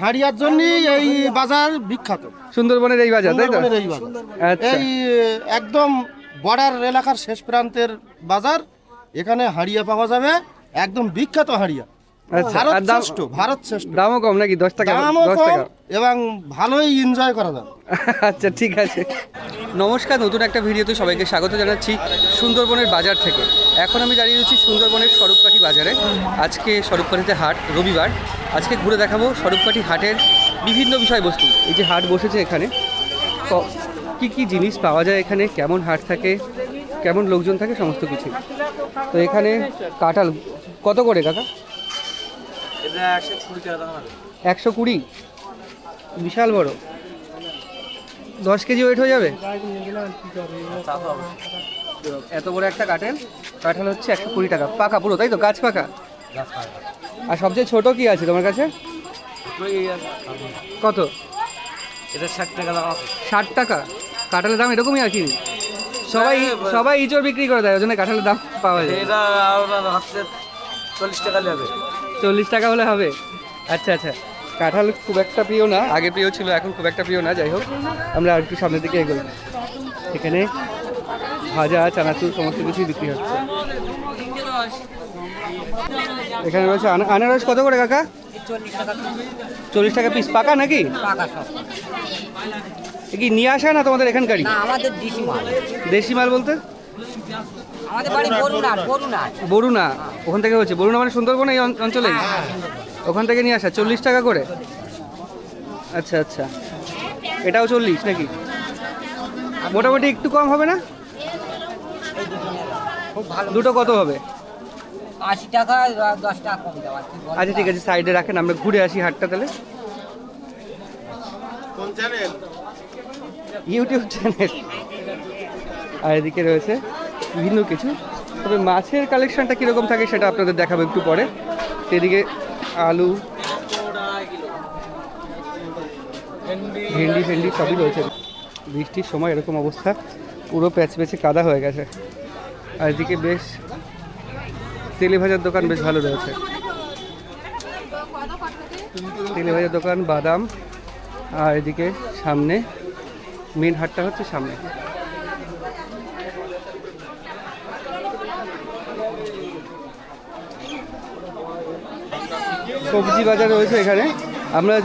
হাড়িয়ার জন্যই এই বাজার বিখ্যাত। সুন্দরবনের এই বাজার তাই তো? এই আচ্ছা। একদম বর্ডার এলাকার শেষ প্রান্তের বাজার। এখানে হাড়িয়া পাওয়া যাবে। একদম বিখ্যাত হাড়িয়া। ভারত শ্রেষ্ঠ ভারত শ্রেষ্ঠ। দামও কম নাকি? দশ টাকা দামও দশ কম এবং ভালোই এনজয় করা যাবে আচ্ছা ঠিক আছে। নমস্কার নতুন একটা ভিডিওতে সবাইকে স্বাগত জানাচ্ছি সুন্দরবনের বাজার থেকে। এখন আমি দাঁড়িয়ে রয়েছি সুন্দরবনের স্বরূপকাঠি বাজারে। আজকে স্বরূপকাঠিতে হাট রবিবার। আজকে ঘুরে দেখাবো স্বরূপকাঠি হাটের বিভিন্ন বিষয়বস্তু। এই যে হাট বসেছে এখানে ক- কি কি জিনিস পাওয়া যায় এখানে কেমন হাট থাকে কেমন লোকজন থাকে সমস্ত কিছু। তো এখানে কাঁঠাল কত করে কাকা? একশো কুড়ি বিশাল বড়। দশ কেজি ওয়েট হয়ে যাবে? এত বড় একটা কাঠেল কাঁঠাল হচ্ছে একশো কুড়ি টাকা। পাকা পুরো তাই তো? গাছ পাকা? আর সবচেয়ে ছোট কি আছে তোমার কাছে? কত? এটা ষাট টাকা দাম ষাট টাকা? কাঁঠালের দাম এরকমই আর কি? সবাই সবাই ইঁচড় বিক্রি করে দেয় ওই জন্য কাঁঠালের দাম পাওয়া যায়। এটা চল্লিশ টাকা নেবে। চল্লিশ টাকা হলে হবে? আচ্ছা আচ্ছা। কাঁঠাল খুব একটা প্রিয় না আগে প্রিয় ছিল এখন খুব একটা প্রিয় না যাই হোক। আমরা আর একটু সামনের দিকে এগোই। এখানে ভাজা চানাচুর সমস্ত কিছুই বিক্রি হচ্ছে। এখানে রয়েছে আনা- আনারস কত করে কাকা? চল্লিশ টাকা পিস পাকা নাকি? কি নিয়ে আসা না তোমাদের এখানকারই? আমাদের দিশি মাল। দেশি মাল বলতে? আমাদের বাড়ি বরুণা ওখান থেকে হচ্ছে। বরুণা মানে সুন্দরবন এই অঞ্চ- অঞ্চলেই? ওখান থেকে নিয়ে আসা চল্লিশ টাকা করে? আচ্ছা আচ্ছা। এটাও চল্লিশ নাকি? মোটামুটি একটু কম হবে না? দুটো কত হবে? আশি টাকা দশ টাকা আচ্ছা ঠিক আছে সাইডে রাখেন আমরা ঘুরে আসি হাটটা তাহলে। ইউটিউব চ্যানেল আর এদিকে রয়েছে। বিভিন্ন কিছু। তবে মাছের কালেকশনটা কীরকম থাকে সেটা আপনাদের দেখাবো একটু পরে। তো এদিকে আলু, ভেন্ডি, ফেন্ডি সবই রয়েছে। বৃষ্টির সময় এরকম অবস্থা। পুরো প্যাচ প্যাচে কাদা হয়ে গেছে। আর এদিকে বেশ তেলে ভাজার দোকান বেশ ভালো রয়েছে। তেলে ভাজার দোকান, বাদাম, আর এদিকে সামনে মেন হাটটা হচ্ছে সামনে। সবজি বাজার রয়েছে এখানে। আমরা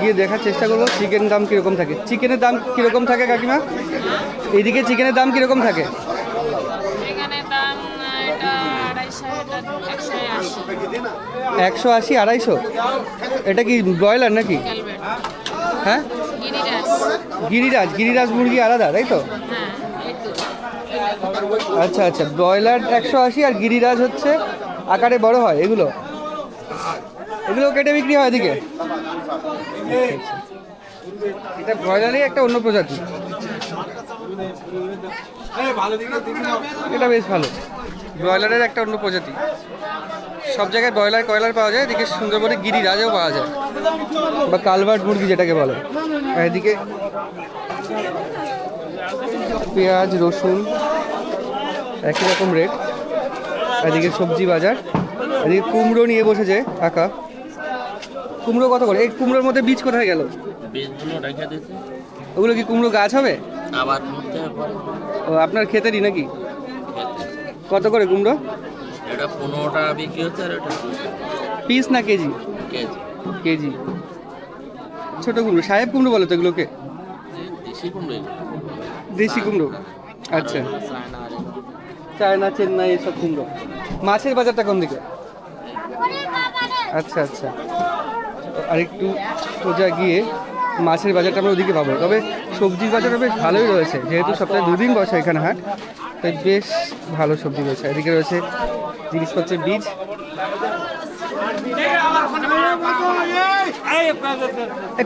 গিয়ে দেখার চেষ্টা করব চিকেন দাম কীরকম থাকে। চিকেনের দাম কীরকম থাকে কাকিমা? এইদিকে চিকেনের দাম কীরকম থাকে? একশো আশি। আড়াইশো? এটা কি ব্রয়লার নাকি? হ্যাঁ? গিরিরাজ। গিরিরাজ মুরগি আলাদা তাই তো? হ্যাঁ তো আচ্ছা আচ্ছা। ব্রয়লার একশো আশি আর গিরিরাজ হচ্ছে আকারে বড় হয় এগুলো? এগুলো কেটে বিক্রি হয় এদিকে? এটা ব্রয়লারই একটা অন্য প্রজাতি? এটা বেশ ভালো। ব্রয়লারের একটা অন্য প্রজাতি। সব জায়গায় ব্রয়লার, কয়লার পাওয়া যায়, এদিকে সুন্দরবনে গিরিরাজও পাওয়া যায়। বা কালভার্ট মুরগি যেটাকে বলে। এদিকে পেঁয়াজ, রসুন, একই রকম রেট এদিকে সবজি বাজার। এদিকে কুমড়ো নিয়ে বসেছে কাকা কুমড়ো কত করে? এই কুমড়োর মধ্যে বীজ কোথায় গেল? বীজগুলো রেখে দিয়েছে। ওগুলো কি কুমড়ো গাছ হবে? আবার করতে হবে ও আপনার ক্ষেতেরই নাকি? কত করে কুমড়ো? এটা পনেরো টাকা বিক্রি হচ্ছে আর এটা পিস না কেজি? কেজি। কেজি। ছোট কুমড়ো। সাহেব কুমড়ো বলে তো এগুলোকে? দেশি কুমড়ো দেশি কুমড়ো? আচ্ছা। চায়না চায়না চেন্নাই এসব কুমড়ো। মাছের বাজারটা কোন দিকে? আচ্ছা আচ্ছা। আর একটু সোজা গিয়ে মাছের বাজারটা আমরা ওদিকে পাবো। তবে সবজির বাজারটা বেশ ভালোই রয়েছে যেহেতু সপ্তাহে দুদিন বসে এখানে হাট তাই বেশ ভালো সবজি রয়েছে। এদিকে রয়েছে জিনিসপত্রের বীজ।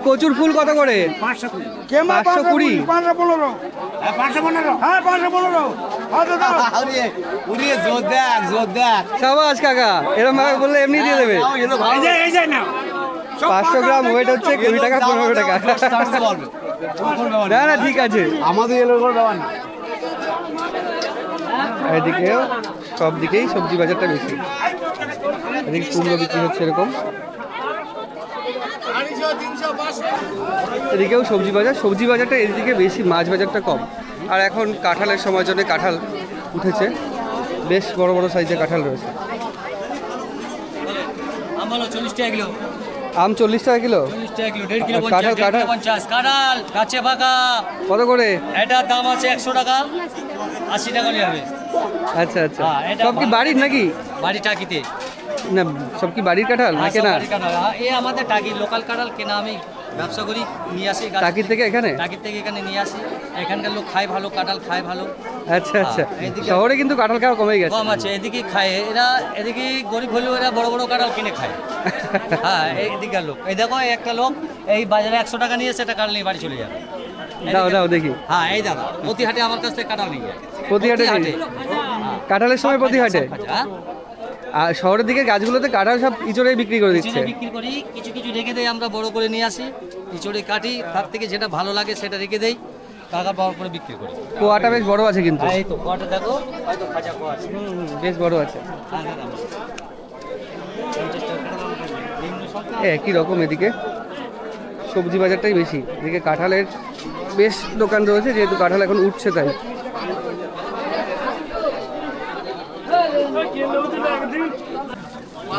কচুর ফুল কত করে? পাঁচশো কুড়ি। সাবাস কাকা এরকম ভাবে বললে এমনি দিয়ে দেবে। পাঁচশো গ্রাম ওয়েট হচ্ছে কুড়ি টাকা পনেরো টাকা। না না ঠিক আছে। আমাদের এলো ব্যাপার না। এদিকেও সব দিকেই সবজি বাজারটা বেশি। এদিকে কুমড়ো বিক্রি হচ্ছে এরকম। এদিকেও সবজি বাজার। সবজি বাজারটা এদিকে বেশি মাছ বাজারটা কম। আর এখন কাঁঠালের সময় জন্য কাঁঠাল উঠেছে। বেশ বড় বড় সাইজের কাঁঠাল রয়েছে। আম হলো চল্লিশ টাকা কিলো। আম চল্লিশ টাকা কিলো? কাঁঠাল, কাঁঠাল? পঞ্চাশ। কাঁঠাল কাছে ফাঁকা কত করে? এটার দাম আছে একশো টাকা। আশি টাকা নিয়ে হবে আচ্ছা আচ্ছা। হ্যাঁ, সব কি বাড়ির নাকি? বাড়ি টাকিতে। না সব কি বাড়ির কাঁঠাল না হ্যাঁ, কেনা। হ্যাঁ, এ আমাদের টাকি লোকাল কাঁঠাল কেনা আমি ব্যবসা করি নিয়ে আসি টাকির থেকে এখানে? টাকির থেকে এখানে নিয়ে আসি। এখানকার লোক খায় ভালো কাঁঠাল খায় ভালো। আচ্ছা আচ্ছা। শহরে কিন্তু কাঁঠাল খাওয়া কমে গেছে। কম আছে এদিকে খায়। এরা এদিকে গরিব হলেও এরা বড় বড় কাঁঠাল কিনে খায়। হ্যাঁ এদিকের লোক। এই দেখো একটা লোক এই বাজারে একশো টাকা নিয়ে সেটা কাঁঠাল নিয়ে বাড়ি চলে যাবে। দাও দাও দেখি। হ্যাঁ এই দাদা প্রতি হাটে আমার কাছ থেকে কাঁঠাল নিয়ে যায়। প্রতি হাটে নিয়ে? কাঁঠালের সময় প্রতি হাটে হ্যাঁ। আর শহরের দিকে গাছগুলোতে কাঁঠাল সব ইঁচড়ে বিক্রি করে দিচ্ছে। বিক্রি করি কিছু কিছু রেখে দেই আমরা বড় করে নিয়ে আসি। ইচড়ে কাটি তার থেকে যেটা ভালো লাগে সেটা রেখে দেই। টাকা পাওয়ার পরে বিক্রি করি। কোয়াটা বেশ বড় আছে কিন্তু। হ্যাঁ এই তো দেখো হয়তো খাজা কোয়া আছে। বেশ বড় আছে। হ্যাঁ এ, একই রকম এদিকে? সবজি বাজারটাই বেশি। এদিকে কাঁঠালের বেশ দোকান রয়েছে যেহেতু কাঁঠাল এখন উঠছে তাই।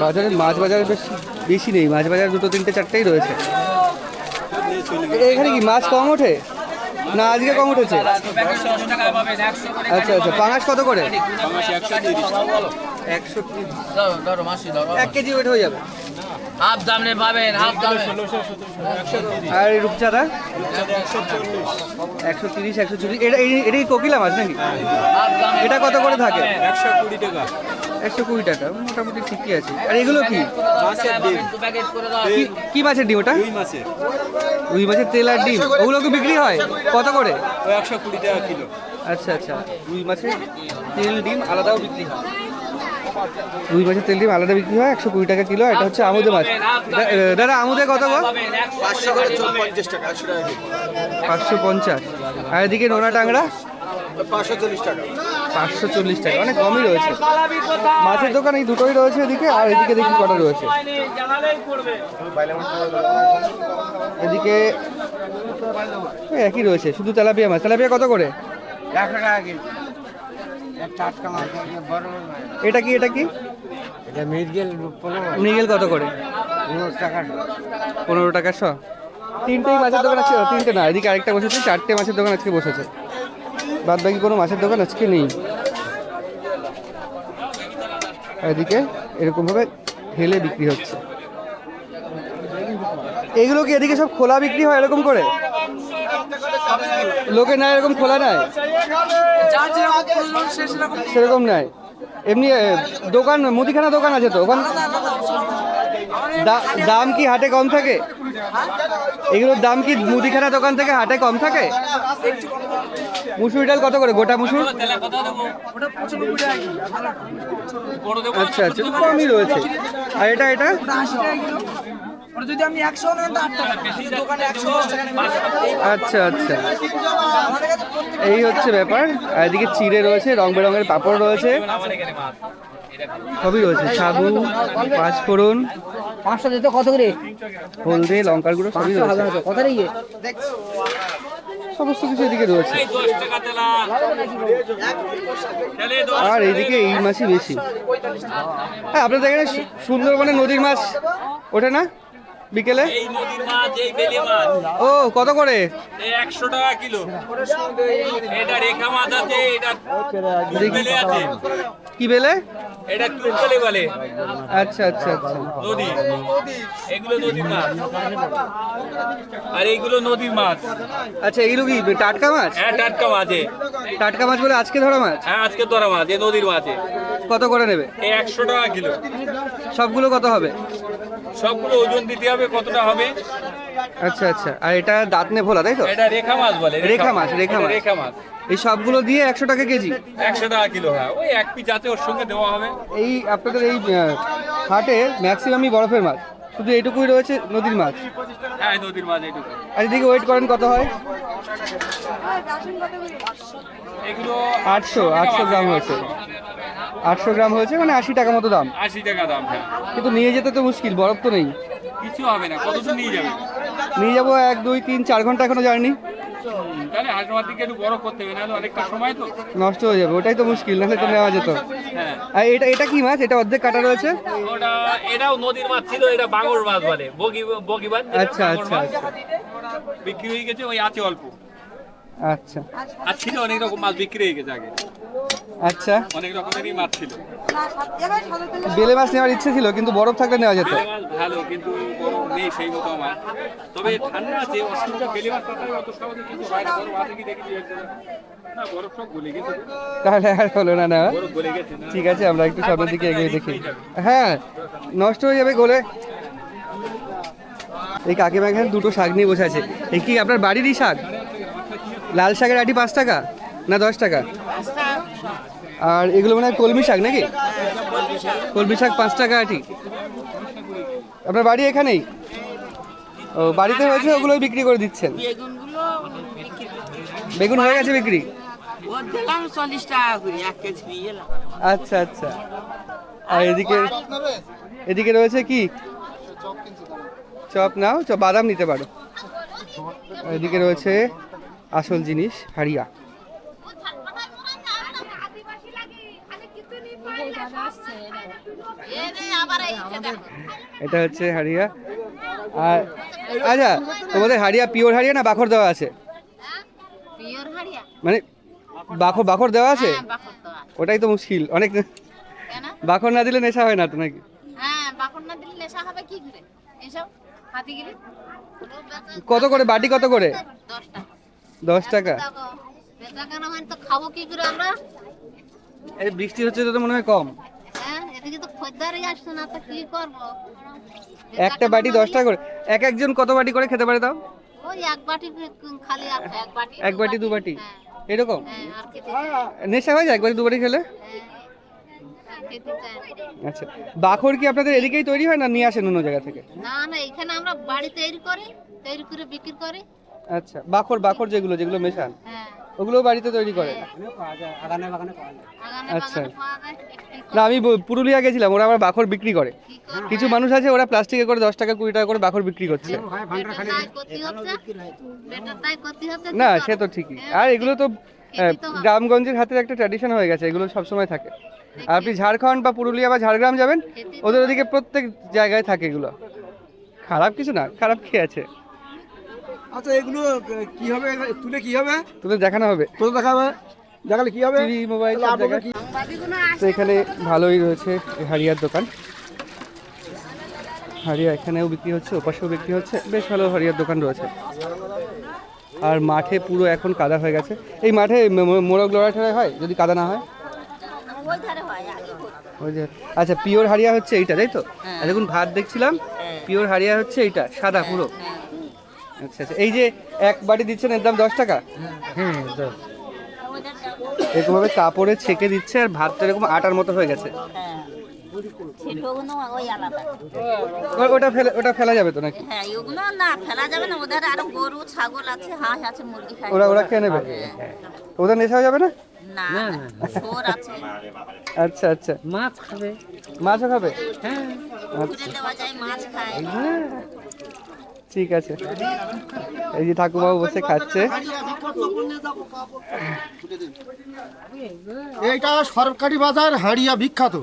বাজারে মাছ বাজার বেশ বেশি নেই। মাছ বাজার দুটো তিনটে চারটেই রয়েছে। এখানে কি মাছ কম ওঠে? না আজকে কম উঠেছে। আচ্ছা আচ্ছা পাঙাশ কত করে? একশো এক কেজি ওয়েট হয়ে যাবে। হাফ দাম পাবেন হাফ দামে। আর এই রূপচাঁদা? একশো তিরিশ একশো চল্লিশ। এটা এই- এটা কি কোকিলা মাছ নাকি? এটা কত করে থাকে? একশো কুড়ি টাকা। একশো কুড়ি টাকা মোটামুটি ঠিকই আছে। আর এগুলো কি? মাছের ডিম। প্যাকেট কি- কি মাছের ডিম ওটা? রুই মাছের। তেল আর ডিম। ওগুলো কি বিক্রি হয়? কত করে? একশো কুড়ি টাকা কিলো। আচ্ছা আচ্ছা। রুই মাছের তেল ডিম আলাদাও বিক্রি হয়। রুই মাছের তেল ডিম আলাদা বিক্রি হয় একশো কুড়ি টাকা কিলো এটা হচ্ছে আমুদে মাছ। দাদা আমুদে কত গো? পাঁচশো পঞ্চাশ। আর এদিকে নোনা টাংরা? পাঁচশো চল্লিশ টাকা। পাঁচশো চল্লিশ টাকা অনেক কমই রয়েছে। মাছের দোকান এই দুটোই রয়েছে এদিকে আর এদিকে দেখি কটা রয়েছে। এদিকে একই রয়েছে শুধু তেলাপিয়া মাছ। তেলাপিয়া কত করে? একশো টাকা টাটকা মাছ বড় এটা কি এটা কি? এটা পনেরো মৃগেল কত করে? পনেরো টাকা। পনেরো টাকা শ। তিনটেই মাছের দোকান আছে? তিনটে না। এদিকে আরেকটা বসেছে চারটে মাছের দোকান আজকে বসেছে। বাদ বাকি কোনো মাছের দোকান আজকে নেই। এদিকে এরকমভাবে ঢেলে বিক্রি হচ্ছে। এগুলো কি এদিকে সব খোলা বিক্রি হয় এরকম করে? লোকে নেয় এরকম খোলা নাই? সেরকম নেয় এমনি দোকান মুদিখানা দোকান আছে তো? ওখান দাম কি হাটে কম থাকে? এগুলোর দাম কি মুদিখানা দোকান থেকে হাটে কম থাকে? মুসুরি ডাল কত করে? গোটা মুসুর? আচ্ছা আচ্ছা। কমই রয়েছে। আর এটা এটা? যদি আপনি একশো নেন তো আট টাকা দোকানে একশো দশ টাকা আচ্ছা আচ্ছা। এই হচ্ছে ব্যাপার। আর এদিকে চিড়ে রয়েছে রং বেরঙের পাঁপড় রয়েছে। সবই রয়েছে। সাবু পাঁচফোড়ন পাঁচশো দিতে কত করে? হলদে লঙ্কার গুঁড়ো সবই রয়েছে। কত রেগে সমস্ত কিছু এদিকে রয়েছে। আর এইদিকে এই মাছই বেশি। হ্যাঁ আপনাদের এখানে সু- সুন্দরবনে নদীর মাছ ওঠে না? বিকেলে? এই ও কত করে? একশো টাকা কিলো। এটা রেখা মাছ আছে এটা কি বেলে? এটা বলে। আচ্ছা আচ্ছা আচ্ছা। নদী। এগুলো নদীর মাছ। আর এইগুলো নদীর মাছ। আচ্ছা এইগুলো কি টাটকা মাছ? হ্যাঁ টাটকা মাছে টাটকা মাছ বলে আজকে ধরা মাছ? হ্যাঁ আজকে তোরা মাছ এ নদীর মাছে কত করে নেবে? এই একশো টাকা কিলো। সবগুলো কত হবে? সবগুলো ওজন দিতে হবে কতটা হবে? আচ্ছা আচ্ছা। আর এটা দাঁতনে ভোলা তাই তো? এটা রেখা মাছ বলে রেখা মাছ, রেখা মাছ। রেখা মাছ। এই সবগুলো দিয়ে একশো টাকা কেজি? একশো টাকা কিলো হ্যাঁ। ওই এক পিস আছে ওর সঙ্গে দেওয়া হবে। এই আপনাদের এই হাটে ম্যাক্সিমামই বরফের মাছ। শুধু এইটুকুই রয়েছে নদীর মাছ? হ্যাঁ নদীর মাছ এইটুকু আর এদিকে ওয়েট করেন কত হয়? আটশো আটশো গ্রাম হয়েছে। আটশো গ্রাম হয়েছে মানে আশি টাকা মতো দাম। আশি টাকা দাম হ্যাঁ। কিন্তু নিয়ে যেতে তো মুশকিল বরফ তো নেই। কিছু হবে না কত নিয়ে যাবে? নিয়ে যাব এক দুই তিন চার ঘণ্টা এখনও জার্নি। তাহলে হাসপাতাল থেকে একটু বড় করতে হবে নাহলে অনেকটা সময় তো। নষ্ট হয়ে যাবে ওটাই তো মুশকিল নাহলে তো নেওয়া যেত। হ্যাঁ। আর এটা এটা কি মাছ? এটা অর্ধেক কাটা রয়েছে? ওটা এটাও নদীর মাছ ছিল এটা বাঙর মাছ বলে। বগি বগি মাছ আচ্ছা, আচ্ছা, আচ্ছা। বিক্রি হয়ে গেছে ওই আছে অল্প। আচ্ছা। আর ছিল অনেক রকম মাছ বিক্রি হয়ে গেছে আগে। আচ্ছা। অনেক রকমেরই মাছ ছিল। বেলে মাছ নেওয়ার ইচ্ছে ছিল কিন্তু বরফ থাকলে নেওয়া যেত। ভালো কিন্তু নেই সেই মতো আমার। তবে ঠান্ডা আছে অসুবিধা বেলে মাছ অত সহজে হয় না। বরফ আছে কি দেখি না বরফ সব গলে গেছে। তাহলে আর হলো না না। ঠিক আছে আমরা একটু সামনের দিকে এগিয়ে দেখি। হ্যাঁ নষ্ট হয়ে যাবে গোলে। এই কাকিমা এখানে দুটো শাক নিয়ে বসে আছে। এই কি আপনার বাড়িরই শাক? লাল শাকের আটি পাঁচ টাকা না দশ টাকা? আর এগুলো মনে কলমি শাক নাকি? কলমি শাক পাঁচ টাকা আটি। আপনার বাড়ি এখানেই? ও, বাড়িতে হয়েছে ওগুলোই বিক্রি করে দিচ্ছেন। বেগুন হয়ে গেছে বিক্রি? আচ্ছা আচ্ছা। আর এদিকে এদিকে রয়েছে কি? চপ নাও, চপ বাদাম নিতে পারো। এদিকে রয়েছে আসল জিনিস, হাড়িয়া। এটা হচ্ছে হাড়িয়া। আর আচ্ছা তোমাদের হাড়িয়া পিওর হাড়িয়া না বাখর দেওয়া আছে? মানে বাখর বাখর দেওয়া আছে। ওটাই তো মুশকিল। অনেক বাখর না দিলে নেশা হয় না তো নাকি? কত করে? বাটি কত করে? দশ টাকা? তো খাব কি করে আমরা? এই বৃষ্টি হচ্ছে তো মনে হয় কম। হ্যাঁ একটা বাটি দশ টাকা করে এক একজন কত বাটি করে খেতে পারে তাও? এক বাটি দু বাটি? হ্যাঁ, এরকম? হ্যাঁ, নেশা হয়ে যায় এক বাটি দু বাটি খেলে। আচ্ছা বাখর কি আপনাদের এদিকেই তৈরি হয় না নিয়ে আসেন অন্য জায়গা থেকে? না না এখানে আমরা বাড়ি তৈরি করি তৈরি করে বিক্রি করি। আচ্ছা বাখর বাখর যেগুলো যেগুলো মেশান হ্যাঁ। ওগুলো বাড়িতে তৈরি করে? আগানে আচ্ছা। বাগানে পাওয়া যায় না আমি পুরুলিয়া গেছিলাম ওরা আবার বাখর বিক্রি করে। কিছু মানুষ আছে ওরা প্লাস্টিকে করে দশ টাকা কুড়ি টাকা করে বাখর বিক্রি করছে। না সে তো ঠিকই। হ্যাঁ, আর এগুলো তো গ্রামগঞ্জের হাতের একটা ট্র্যাডিশন হয়ে গেছে এগুলো সবসময় থাকে। আর আপনি ঝাড়খণ্ড বা পুরুলিয়া বা ঝাড়গ্রাম যাবেন ওদের ওদিকে প্রত্যেক জায়গায় থাকে এগুলো। খারাপ কিছু না খারাপ কি আছে। আচ্ছা এগুলো কি হবে? তুলে কি হবে? তোদের দেখানো হবে। তোর দেখাবে? দেখালে কি হবে? টিভি মোবাইল সব জায়গায়। তো এখানে ভালোই রয়েছে এই হাড়িয়ার দোকান। হাড়িয়া এখানেও বিক্রি হচ্ছে ওপাশেও বিক্রি হচ্ছে বেশ ভালো হাড়িয়ার দোকান রয়েছে। আর মাঠে পুরো এখন কাদা হয়ে গেছে। এই মাঠে মোরগ লড়াই টড়াই হয় যদি কাদা না হয়? ওই যে আচ্ছা পিওর হাড়িয়া হচ্ছে এইটা তাই তো? আর দেখুন ভাত দেখছিলাম পিওর হাড়িয়া হচ্ছে এইটা সাদা পুরো। আচ্ছা আচ্ছা। এই যে এক বাটি দিচ্ছেন এর দাম দশ টাকা? এরকমভাবে কাপড়ে ছেঁকে দিচ্ছে আর ভাতটা এরকম আটার মতো হয়ে গেছে। ওটা ফেলে ওটা ফেলা যাবে তো নাকি? হ্যাঁ ওগুলো না ফেলা যাবে না ওদের আরও গরু ছাগল আছে হাঁস আছে মুরগি খায় ওরা ওরা খেয়ে নেবে? ওদের নেশা যাবে না? না সোর আছে আচ্ছা আচ্ছা। মাছ খাবে। মাছও খাবে? ঘুরে মাছ খায়। ঠিক আছে। এই যে ঠাকুমাও বসে খাচ্ছে। এইটা সরকারি বাজার হাড়িয়া বিখ্যাত।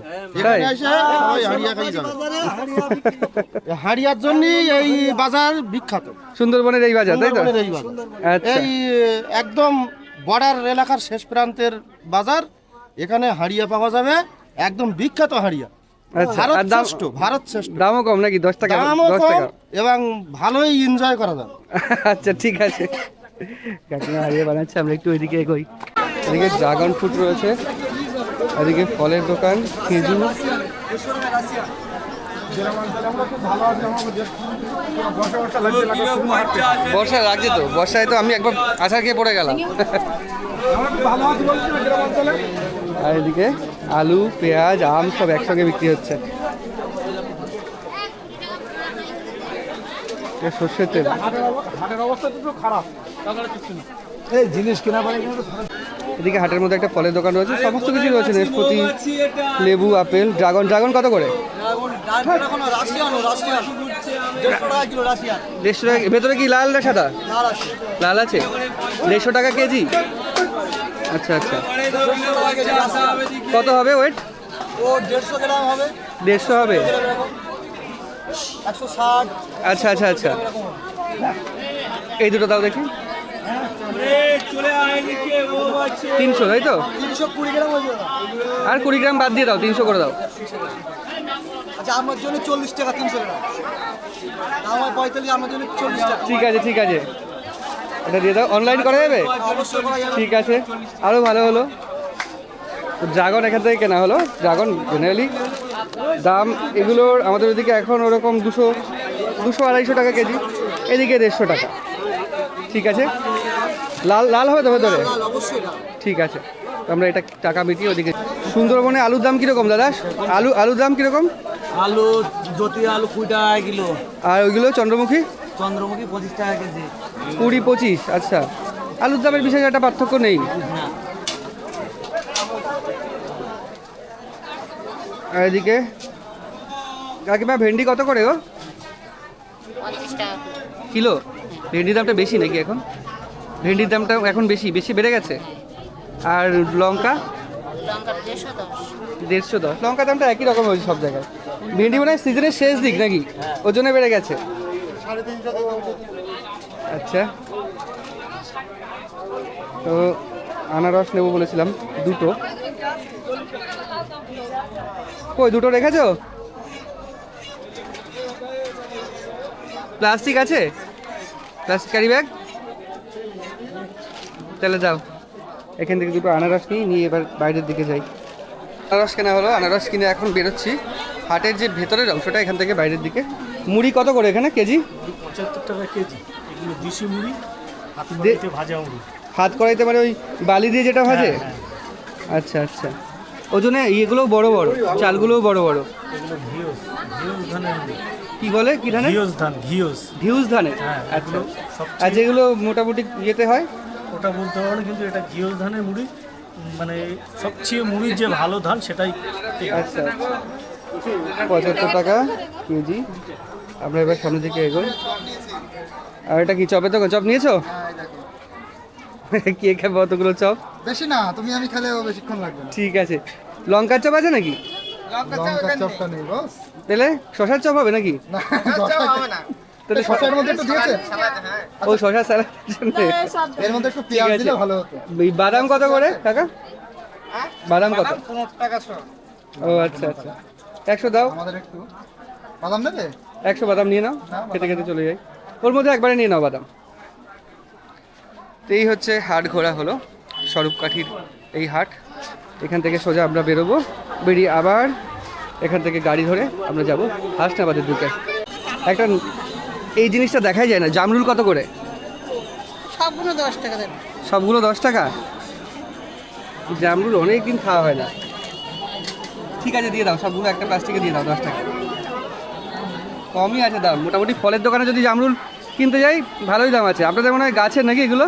হাড়িয়ার জন্যই এই বাজার বিখ্যাত। সুন্দরবনের এই বাজার তাই তো? এই আচ্ছা। এই একদম বর্ডার এলাকার শেষ প্রান্তের বাজার। এখানে হাড়িয়া পাওয়া যাবে। একদম বিখ্যাত হাড়িয়া। আচ্ছা দামও কম নাকি? দশ টাকা দশ টাকা? এবং ভালোই এনজয় করা যাবে আচ্ছা ঠিক আছে। কাকিমা হারিয়ে বানাচ্ছে আমরা একটু ওইদিকে এগোই। এদিকে ড্রাগন ফ্রুট রয়েছে এদিকে ফলের দোকান খেজুর। বর্ষা লাগছে তো বর্ষায় তো আমি একবার আছাড় খেয়ে পড়ে গেলাম। আর এদিকে আলু পেঁয়াজ আম সব একসঙ্গে বিক্রি হচ্ছে। সর্ষের তেল। এই জিনিস কেনা এদিকে হাটের মধ্যে একটা ফলের দোকান রয়েছে সমস্ত কিছু রয়েছে নাশপাতি লেবু আপেল ড্রাগন। ড্রাগন কত করে? দেড়শো টাকা ভেতরে কি লাল না সাদা? লাল আছে। দেড়শো টাকা কেজি? আচ্ছা আচ্ছা। কত হবে ওয়েট ও দেড়শো গ্রাম হবে। দেড়শো হবে একশো ষাট আচ্ছা আচ্ছা আচ্ছা। এই দুটো দাও দেখি। তিনশো তাই তো? আর কুড়ি গ্রাম বাদ দিয়ে দাও তিনশো করে দাও। আচ্ছা আমার জন্য চল্লিশ টাকা তিনশো গ্রাম আমার পঁয়তাল্লিশ আমার জন্য চল্লিশ টাকা। ঠিক আছে ঠিক আছে। এটা দিয়ে দাও। অনলাইন করা যাবে? ঠিক আছে। আরও ভালো হলো। ড্রাগন এখান থেকে কেনা হলো। ড্রাগন জেনারেলি দাম এগুলোর আমাদের ওদিকে এখন ওরকম দুশো দুশো আড়াইশো টাকা কেজি। এদিকে দেড়শো টাকা। ঠিক আছে? লাল লাল হবে তো ভেতরে? ঠিক আছে। আমরা এটা টাকা মিটিয়ে ওদিকে সুন্দরবনে আলুর দাম কীরকম দাদা? আলু আলুর দাম কীরকম? আলু জ্যোতি আলু কুড়ি টাকা কিলো। আর ওইগুলো চন্দ্রমুখী? চন্দ্রমুখী পঁচিশ টাকা কেজি। কুড়ি পঁচিশ আচ্ছা। আলুর দামের বিশেষ একটা পার্থক্য নেই। আর এদিকে? কাকিমা ভেন্ডি কত করে গো? কিলো? ভেন্ডির দামটা বেশি নাকি এখন? ভেন্ডির দামটা এখন বেশি বেশি বেড়ে গেছে? আর লঙ্কা? দেড়শো দশ। লঙ্কা দামটা একই রকম হয়েছে সব জায়গায়। ভেন্ডি মনে সিজনের শেষ দিক নাকি? ওর জন্য বেড়ে গেছে। আচ্ছা তো আনারস নেব বলেছিলাম, দুটো। কই, দুটো রেখেছো? প্লাস্টিক আছে? Plastic carry bag? তাহলে যাও। এখান থেকে দুটো আনারস নিই নিয়ে এবার বাইরের দিকে যাই। আনারস কেনা হলো, আনারস কিনে এখন বেরোচ্ছি। হাটের যে ভেতরের অংশটা, এখান থেকে বাইরের দিকে। মুড়ি কত করে এখানে, কেজি? পঁচাত্তর টাকা কেজি। এগুলো দেশি মুড়ি হাতি বাড়িতে ভাজা মুড়ি। হাত করাইতে মানে ওই বালি দিয়ে যেটা ভাজে? আচ্ছা আচ্ছা। ওজনে ইয়েগুলোও বড় বড় চালগুলোও বড় বড়। এগুলো ধানের কি বলে? কি ধানে ঘিওস ধান ঘিওস। ভিউজ ধানে হ্যাঁ আচ্ছা। আর যেগুলো মোটামুটি ইয়েতে হয়? ওটা বলতে পারব না কিন্তু এটা ঘিওস ধানের মুড়ি। মানে সবচেয়ে মুড়ির যে ভালো ধান সেটাই আচ্ছা আচ্ছা। পঁচাত্তর টাকা কেজি। আমরা এবার সামনের দিকে এগোই। আর এটা কি চপের দোকান? চপ নিয়েছো? কে খাবে অতগুলো চপ? বেশি না তুমি আমি খেলে বেশিক্ষণ লাগবে ঠিক আছে। লঙ্কার চপ আছে নাকি? লঙ্কার চপটা নেই বস। তাহলে শশার চপ হবে নাকি? না হবে না। তাহলে শসার মধ্যে একটু দিয়েছে? ও শশা স্যালাড এর মধ্যে একটু পেঁয়াজ দিলে ভালো হতো। বাদাম কত করে কাকা? বাদাম কত? টাকা ও আচ্ছা আচ্ছা। একশো দাও। আমাদের একটু। বাদাম নেবে? একশো বাদাম নিয়ে নাও। খেতে খেতে চলে যাই। ওর মধ্যে একবারে নিয়ে নাও বাদাম। তো এই হচ্ছে হাট ঘোরা হলো স্বরূপকাঠির এই হাট। এখান থেকে সোজা আমরা বেরোবো বেরিয়ে আবার এখান থেকে গাড়ি ধরে আমরা যাব হাসনাবাদের দিকে। একটা এই জিনিসটা দেখাই যায় না জামরুল কত করে? সবগুলো দশ টাকা সবগুলো দশ টাকা? জামরুল অনেক দিন খাওয়া হয় না। ঠিক আছে দিয়ে দাও সবগুলো একটা প্লাস্টিকে দিয়ে দাও দশ টাকা। কমই আছে দাম। মোটামুটি ফলের দোকানে যদি জামরুল কিনতে যাই ভালোই দাম আছে। আপনাদের মনে হয় গাছের নাকি এগুলো?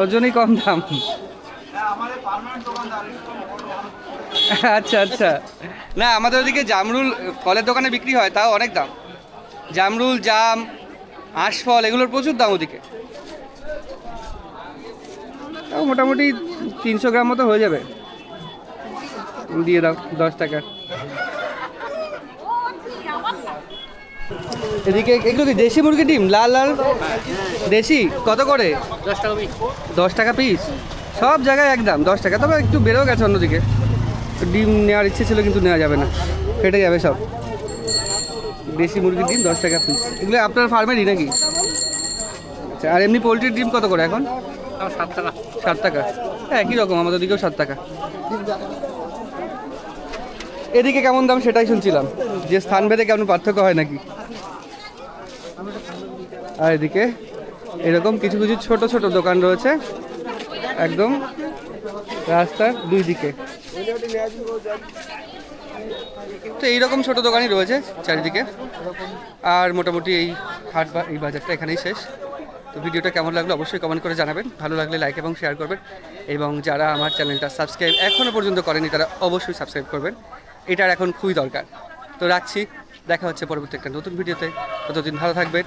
ওর জন্যই কম দাম। আচ্ছা আচ্ছা। না আমাদের ওদিকে জামরুল ফলের দোকানে বিক্রি হয় তাও অনেক দাম। জামরুল জাম আঁশফল এগুলোর প্রচুর দাম ওদিকে। তাও মোটামুটি তিনশো গ্রাম মতো হয়ে যাবে। দিয়ে দাও দশ টাকা। এদিকে এগুলো কি দেশি মুরগি ডিম লাল লাল। দেশি কত করে? দশ টাকা পিস সব জায়গায় একদম দশ টাকা। তবে একটু বেড়েও গেছে অন্যদিকে। ডিম নেওয়ার ইচ্ছে ছিল কিন্তু নেওয়া যাবে না। ফেটে যাবে সব। দেশি মুরগির ডিম দশ টাকা পিস এগুলো আপনার ফার্মেরই নাকি? আচ্ছা আর এমনি পোলট্রির ডিম কত করে এখন? সাত টাকা। সাত টাকা। হ্যাঁ একই রকম আমাদের দিকেও সাত টাকা। এদিকে কেমন দাম সেটাই শুনছিলাম। যে স্থান ভেদে কেমন পার্থক্য হয় নাকি? আর এদিকে এরকম কিছু কিছু ছোট ছোট দোকান রয়েছে। একদম রাস্তার দুই দিকে। তো এইরকম ছোট দোকানই রয়েছে চারিদিকে। আর মোটামুটি এই হাট বা, এই বাজারটা এখানেই শেষ। তো ভিডিওটা কেমন লাগল অবশ্যই কমেন্ট করে জানাবেন। ভালো লাগলে লাইক এবং শেয়ার করবেন। এবং যারা আমার চ্যানেলটা সাবস্ক্রাইব এখনও পর্যন্ত করেনি, তারা অবশ্যই সাবস্ক্রাইব করবেন। এটার এখন খুবই দরকার। তো রাখছি। দেখা হচ্ছে পরবর্তী একটা নতুন ভিডিওতে। ততদিন ভালো থাকবেন।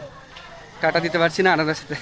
টাটা দিতে পারছি না আনারসিতে